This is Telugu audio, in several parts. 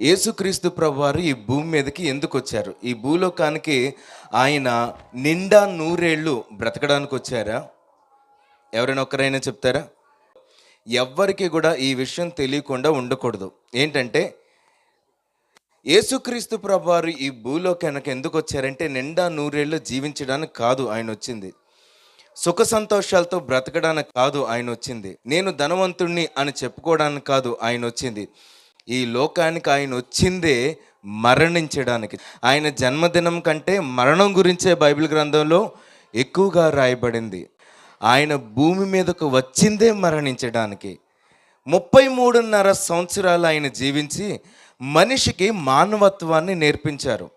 యేసుక్రీస్తు ప్రభువారు ఈ భూమి మీదకి ఎందుకు వచ్చారు ఈ భూలోకానికి ఆయన నిండా నూరేళ్ళు బ్రతకడానికి వచ్చారా ఎవరైనా ఒక్కరైనా చెప్తారా? ఎవ్వరికి కూడా ఈ విషయం తెలియకుండా ఉండకూడదు. ఏంటంటే యేసుక్రీస్తు ప్రభువారు ఈ భూలోకానికి ఎందుకు వచ్చారంటే నిండా నూరేళ్ళు జీవించడానికి కాదు ఆయన వచ్చింది సుఖ సంతోషాలతో బ్రతకడానికి కాదు ఆయన వచ్చింది నేను ధనవంతుణ్ణి అని చెప్పుకోవడానికి కాదు ఆయన వచ్చింది ఈ లోకానికి ఆయన వచ్చిందే మరణించడానికి. ఆయన జన్మదినం కంటే మరణం గురించే బైబిల్ గ్రంథంలో ఎక్కువగా రాయబడింది. ఆయన భూమి మీదకు వచ్చిందే మరణించడానికి. ముప్పై మూడున్నర సంవత్సరాలు ఆయన జీవించి మనిషికి మానవత్వాన్ని నేర్పించారు.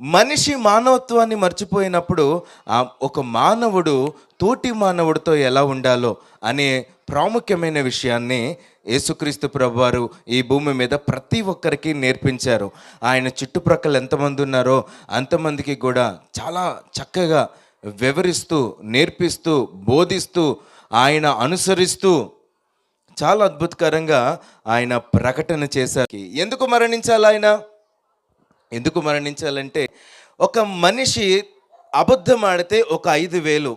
మనిషి మానవత్వాన్ని మర్చిపోయినప్పుడు ఆ ఒక మానవుడు తోటి మానవుడితో ఎలా ఉండాలో అనే ప్రాముఖ్యమైన విషయాన్ని యేసుక్రీస్తు ప్రభువారు ఈ భూమి మీద ప్రతి ఒక్కరికి నేర్పించారు. ఆయన చుట్టుప్రక్కల ఎంతమంది ఉన్నారో అంతమందికి కూడా చాలా చక్కగా వివరిస్తూ నేర్పిస్తూ బోధిస్తూ ఆయన అనుసరిస్తూ చాలా అద్భుతకరంగా ఆయన ప్రకటన చేశారు. ఎందుకు మరణించాలి ఆయన? ఎందుకు మరణించాలంటే ఒక మనిషి అబద్ధం ఆడితే ఒక ఐదు వేలు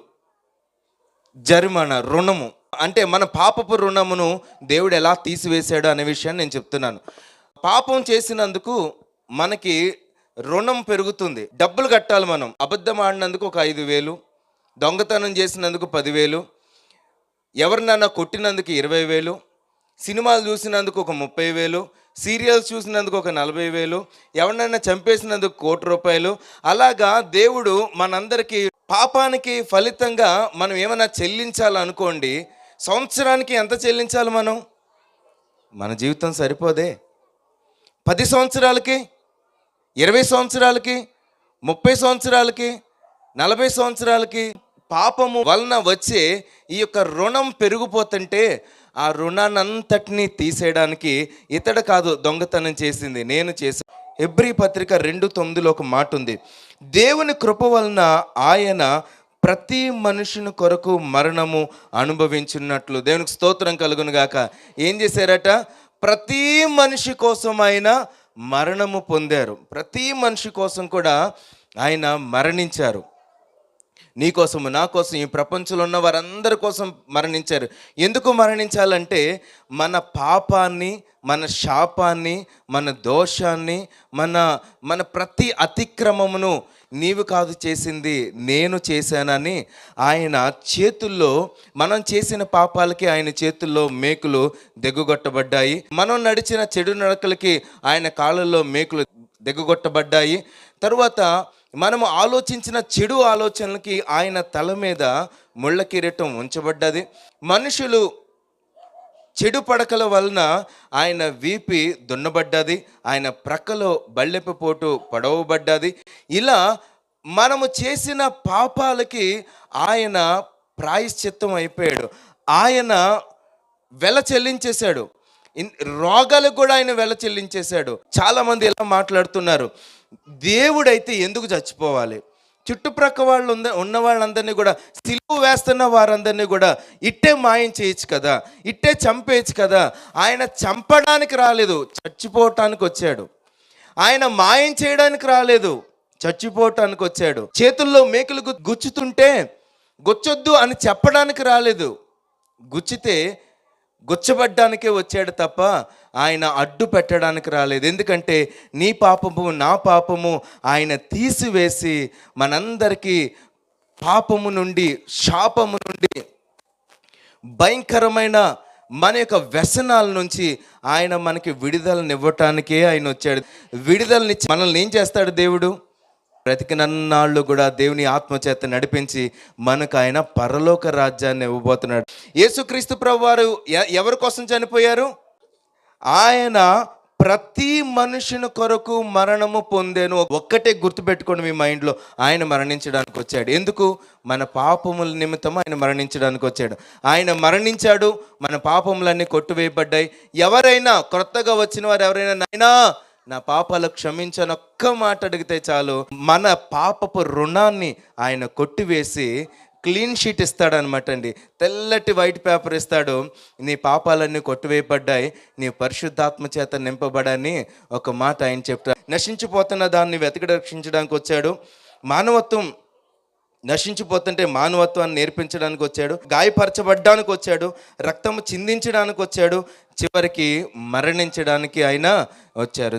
జరిమానా రుణము. అంటే మన పాపపు రుణమును దేవుడు ఎలా తీసివేశాడు అనే విషయాన్ని నేను చెప్తున్నాను. పాపం చేసినందుకు మనకి రుణం పెరుగుతుంది. డబ్బులు కట్టాలి మనం. అబద్ధం ఆడినందుకు ఒక ఐదు వేలు దొంగతనం చేసినందుకు పదివేలు ఎవరినన్నా కొట్టినందుకు ఇరవై వేలు సినిమాలు చూసినందుకు ఒక ముప్పై వేలు సీరియల్స్ చూసినందుకు ఒక నలభై వేలు ఎవరినైనా చంపేసినందుకు కోటి రూపాయలు. అలాగా దేవుడు మనందరికీ పాపానికి ఫలితంగా మనం ఏమైనా చెల్లించాలనుకోండి సంవత్సరానికి ఎంత చెల్లించాలి మనం? మన జీవితం సరిపోదే. పది సంవత్సరాలకి ఇరవై సంవత్సరాలకి ముప్పై సంవత్సరాలకి నలభై సంవత్సరాలకి పాపము వలన వచ్చే ఈ యొక్క రుణం పెరిగిపోతుంటే ఆ రుణాన్నంతటినీ తీసేయడానికి ఇతడు కాదు దొంగతనం చేసింది నేను చేసి. ఎబ్రి పత్రిక రెండు తొమ్మిదిలో ఒక మాట ఉంది దేవుని కృప వలన ఆయన ప్రతి మనుషుని కొరకు మరణము అనుభవించున్నట్లు. దేవునికి స్తోత్రం కలుగును గాక. ఏం చేశారట? ప్రతి మనిషి కోసం ఆయన మరణము పొందారు. ప్రతి మనిషి కోసం కూడా ఆయన మరణించారు. నీ నా కోసం ఈ ప్రపంచంలో ఉన్న వారందరి కోసం మరణించారు. ఎందుకు మరణించాలంటే మన పాపాన్ని మన శాపాన్ని మన దోషాన్ని మన మన ప్రతి అతిక్రమమును నీవు కాదు చేసింది నేను చేశానని ఆయన చేతుల్లో మనం చేసిన పాపాలకి ఆయన చేతుల్లో మేకులు దిగుగొట్టబడ్డాయి. మనం నడిచిన చెడు నడకలకి ఆయన కాళ్ళల్లో మేకులు దిగగొట్టబడ్డాయి. తరువాత మనము ఆలోచించిన చెడు ఆలోచనలకి ఆయన తల మీద ముళ్ళ కిరీటం ఉంచబడ్డది. మనుషులు చెడు పడకల వలన ఆయన వీపి దున్నబడ్డది. ఆయన ప్రక్కలో బళ్ళెపు పోటు పడవబడ్డది. ఇలా మనము చేసిన పాపాలకి ఆయన ప్రాయశ్చిత్తం అయిపోయాడు. ఆయన వెల చెల్లించేశాడు. రోగాలకు కూడా ఆయన వెల చెల్లించేశాడు. చాలామంది ఇలా ఎలా మాట్లాడుతున్నారు. దేవుడైతే ఎందుకు చచ్చిపోవాలి? చుట్టుప్రక్క వాళ్ళు ఉన్న ఉన్న వాళ్ళందరినీ కూడా సిలువు వేస్తున్న వారందరినీ కూడా ఇట్టే మాయం చేయొచ్చు కదా? ఇట్టే చంపేయచ్చు కదా? ఆయన చంపడానికి రాలేదు చచ్చిపోవటానికి వచ్చాడు. ఆయన మాయం చేయడానికి రాలేదు చచ్చిపోవటానికి వచ్చాడు. చేతుల్లో మేకలు గుచ్చుతుంటే గుచ్చొద్దు అని చెప్పడానికి రాలేదు. గుచ్చితే గుచ్చబడ్డానికే వచ్చాడు తప్ప ఆయన అడ్డు పెట్టడానికి రాలేదు. ఎందుకంటే నీ పాపము నా పాపము ఆయన తీసివేసి మనందరికీ పాపము నుండి శాపము నుండి భయంకరమైన మన యొక్క వ్యసనాల నుంచి ఆయన మనకి విడుదలనివ్వటానికే ఆయన వచ్చాడు. విడుదలనిచ్చి మనల్ని ఏం చేస్తాడు దేవుడు? బ్రతికినన్నాళ్ళు కూడా దేవుని ఆత్మచేత నడిపించి మనకు ఆయన పరలోక రాజ్యాన్ని ఇవ్వబోతున్నాడు. యేసుక్రీస్తు ప్రభు వారు ఎవరి కోసం చనిపోయారు? ఆయన ప్రతి మనుషుని కొరకు మరణము పొందాను. ఒక్కటే గుర్తుపెట్టుకోండి మీ మైండ్లో ఆయన మరణించడానికి వచ్చాడు. ఎందుకు? మన పాపముల నిమిత్తం ఆయన మరణించడానికి వచ్చాడు. ఆయన మరణించాడు మన పాపములన్నీ కొట్టువేయబడ్డాయి. ఎవరైనా కొత్తగా వచ్చిన వారు ఎవరైనా నాయనా నా పాపాలు క్షమించని ఒక్క మాట అడిగితే చాలు. మన పాపపు రుణాన్ని ఆయన కొట్టివేసి క్లీన్ షీట్ ఇస్తాడనమాట అండి. తెల్లటి వైట్ పేపర్ ఇస్తాడు. నీ పాపాలన్నీ కొట్టివేయబడ్డాయి. నీ పరిశుద్ధాత్మ చేత నింపబడని ఒక మాట ఆయన చెప్తాడు. నశించిపోతున్న దాన్ని వెతకడ రక్షించడానికి వచ్చాడు. మానవత్వం నశించిపోతుంటే మానవత్వాన్ని నేర్పించడానికి వచ్చాడు. గాయపరచబడ్డానికి వచ్చాడు. రక్తము చిందించడానికి వచ్చాడు. చివరికి మరణించడానికి ఆయన వచ్చారు.